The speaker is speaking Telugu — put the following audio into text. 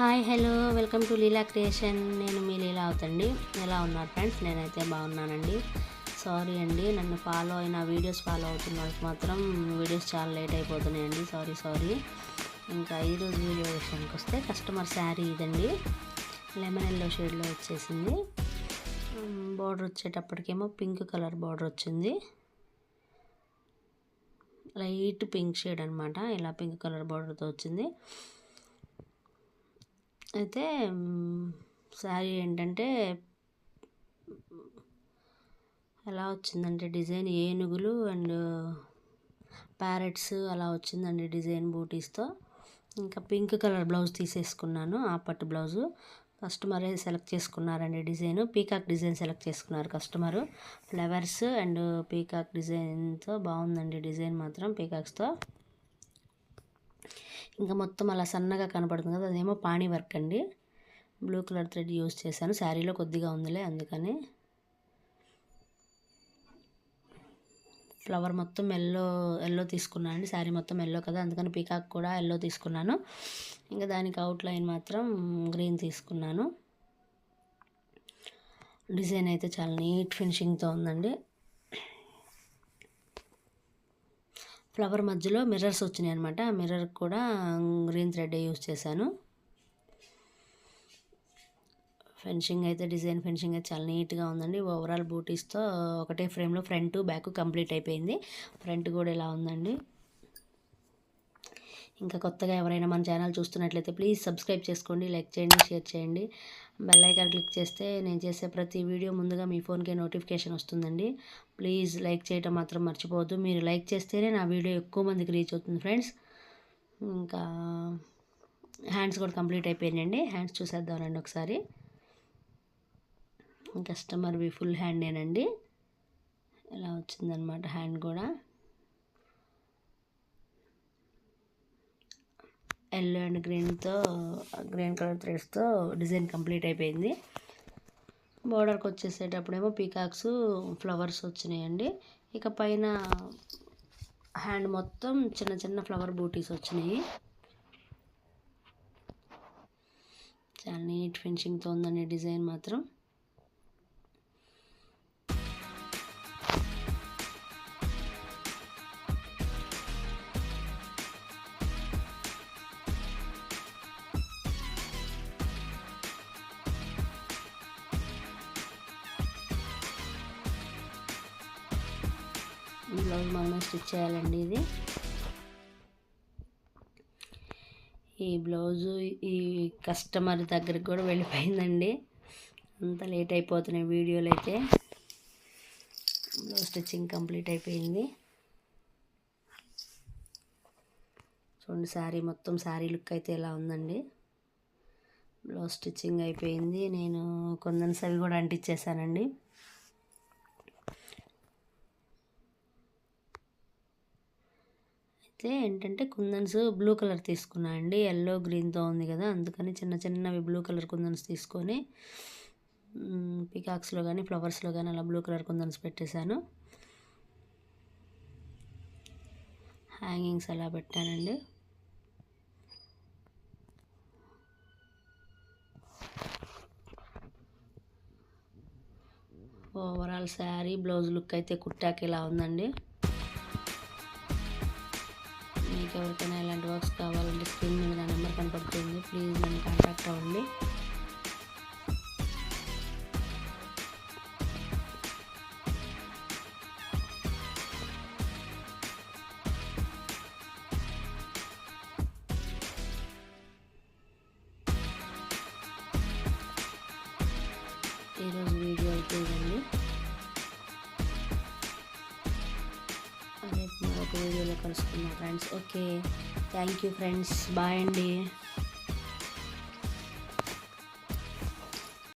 Hi hello welcome to Leela creation. నేను మీ లీలా అవుతండి. ఎలా ఉన్నారు ఫ్రెండ్స్? నేనైతే బాగున్నానండి. సారీ అండి నన్ను ఫాలో అయిన వీడియోస్ ఫాలో అవుతున్న వాళ్ళకి మాత్రం వీడియోస్ చాలా లేట్ అయిపోతున్నాయండి. Sorry sorry. ఇంకా ఈరోజు వీడియో విషయానికి వస్తే కస్టమర్ శారీ ఇదండి. లెమన్ ఎల్లో షేడ్లో వచ్చేసింది. బార్డర్ వచ్చేటప్పటికేమో పింక్ కలర్ బార్డర్ వచ్చింది. లైట్ పింక్ షేడ్ అనమాట ఇలా పింక్ కలర్ బార్డర్తో వచ్చింది. అయితే శారీ ఏంటంటే ఎలా వచ్చిందంటే డిజైన్ ఏనుగులు అండ్ ప్యారెట్స్ అలా వచ్చిందండి డిజైన్ బూటీస్తో. ఇంకా పింక్ కలర్ బ్లౌజ్ తీసేసుకున్నాను ఆ పట్టు బ్లౌజు. కస్టమరే సెలెక్ట్ చేసుకున్నారండి డిజైన్. పీకాక్ డిజైన్ సెలెక్ట్ చేసుకున్నారు కస్టమరు. ఫ్లవర్స్ అండ్ పీకాక్ డిజైన్తో బాగుందండి డిజైన్ మాత్రం పీకాక్స్తో. ఇంకా మొత్తం అలా సన్నగా కనపడుతుంది కదా అదేమో పాణి వర్క్ అండి. బ్లూ కలర్ థ్రెడ్ యూస్ చేశాను. శారీలో కొద్దిగా ఉందిలే అందుకని. ఫ్లవర్ మొత్తం ఎల్లో ఎల్లో తీసుకున్నాను అండి. శారీ మొత్తం ఎల్లో కదా అందుకని పీకాక్ కూడా ఎల్లో తీసుకున్నాను. ఇంకా దానికి అవుట్లైన్ మాత్రం గ్రీన్ తీసుకున్నాను. డిజైన్ అయితే చాలా నీట్ ఫినిషింగ్తో ఉందండి. ఫ్లవర్ మధ్యలో మిర్రర్స్ వచ్చినాయి అనమాట ఆ మిర్రర్ కూడా గ్రీన్ థ్రెడ్ యూస్ చేశాను. ఫెన్షింగ్ అయితే డిజైన్ ఫెన్షింగ్ అయితే చాలా నీట్గా ఉందండి. ఓవరాల్ బూటీస్తో ఒకటే ఫ్రేమ్లో ఫ్రంట్ బ్యాక్ కంప్లీట్ అయిపోయింది. ఫ్రంట్ కూడా ఇలా ఉందండి? ఇంకా కొత్తగా ఎవరైనా మన ఛానల్ చూస్తున్నట్లయితే ప్లీజ్ సబ్స్క్రైబ్ చేసుకోండి లైక్ చేయండి షేర్ చేయండి. బెల్ ఐకాన్ క్లిక్ చేస్తే నేను చేసే ప్రతి వీడియో ముందుగా మీ ఫోన్కే నోటిఫికేషన్ వస్తుందండి. ప్లీజ్ లైక్ చేయటం మాత్రం మర్చిపోవద్దు. మీరు లైక్ చేస్తేనే నా వీడియో ఎక్కువ మందికి రీచ్ అవుతుంది ఫ్రెండ్స్. ఇంకా హ్యాండ్స్ కూడా కంప్లీట్ అయిపోయినాయండి. హ్యాండ్స్ చూసేద్దామండి ఒకసారి. కస్టమర్వి ఫుల్ హ్యాండేనండి. ఇలా వచ్చిందనమాట హ్యాండ్ కూడా. ఎల్లో అండ్ గ్రీన్తో గ్రీన్ కలర్ థ్రెడ్స్తో డిజైన్ కంప్లీట్ అయిపోయింది. బోర్డర్కి వచ్చేసేటప్పుడేమో పీకాక్స్ ఫ్లవర్స్ వచ్చినాయండి. ఇక పైన హ్యాండ్ మొత్తం చిన్న చిన్న ఫ్లవర్ బూటీస్ వచ్చినాయి. చాలా నీట్ ఫినిషింగ్తో ఉందండి డిజైన్ మాత్రం. బ్లౌజ్ మనమే స్టిచ్ చేయాలండి ఇది. ఈ బ్లౌజు ఈ కస్టమర్ దగ్గరికి కూడా వెళ్ళిపోయిందండి. అంత లేట్ అయిపోతున్నాయి వీడియోలు అయితే. బ్లౌజ్ స్టిచ్చింగ్ కంప్లీట్ అయిపోయింది. చూడండి శారీ మొత్తం శారీ లుక్ అయితే ఇలా ఉందండి. బ్లౌజ్ స్టిచ్చింగ్ అయిపోయింది. నేను కొందరు సవి కూడా అంటించేసానండి అయితే ఏంటంటే కుందన్స్ బ్లూ కలర్ తీసుకున్నా అండి. ఎల్లో గ్రీన్తో ఉంది కదా. అందుకని చిన్న చిన్నవి బ్లూ కలర్ కుందన్స్ తీసుకొని పికాక్స్లో కానీ ఫ్లవర్స్లో కానీ అలా బ్లూ కలర్ కుందన్స్ పెట్టేశాను. హ్యాంగింగ్స్ అలా పెట్టానండి. ఓవరాల్ శారీ బ్లౌజ్ లుక్ అయితే కుట్టాకి ఇలా ఉందండి. మీకు ఎవరికైనా ఇలాంటి వర్క్స్ కావాలంటే స్క్రీన్ మీద నా నెంబర్ కనపడుతుంది ప్లీజ్ నన్ను కాంటాక్ట్ అవ్వండి ఈరోజు రేపు వీడియోలో కలుసుకుందాం friends okay thank you friends bye అండి.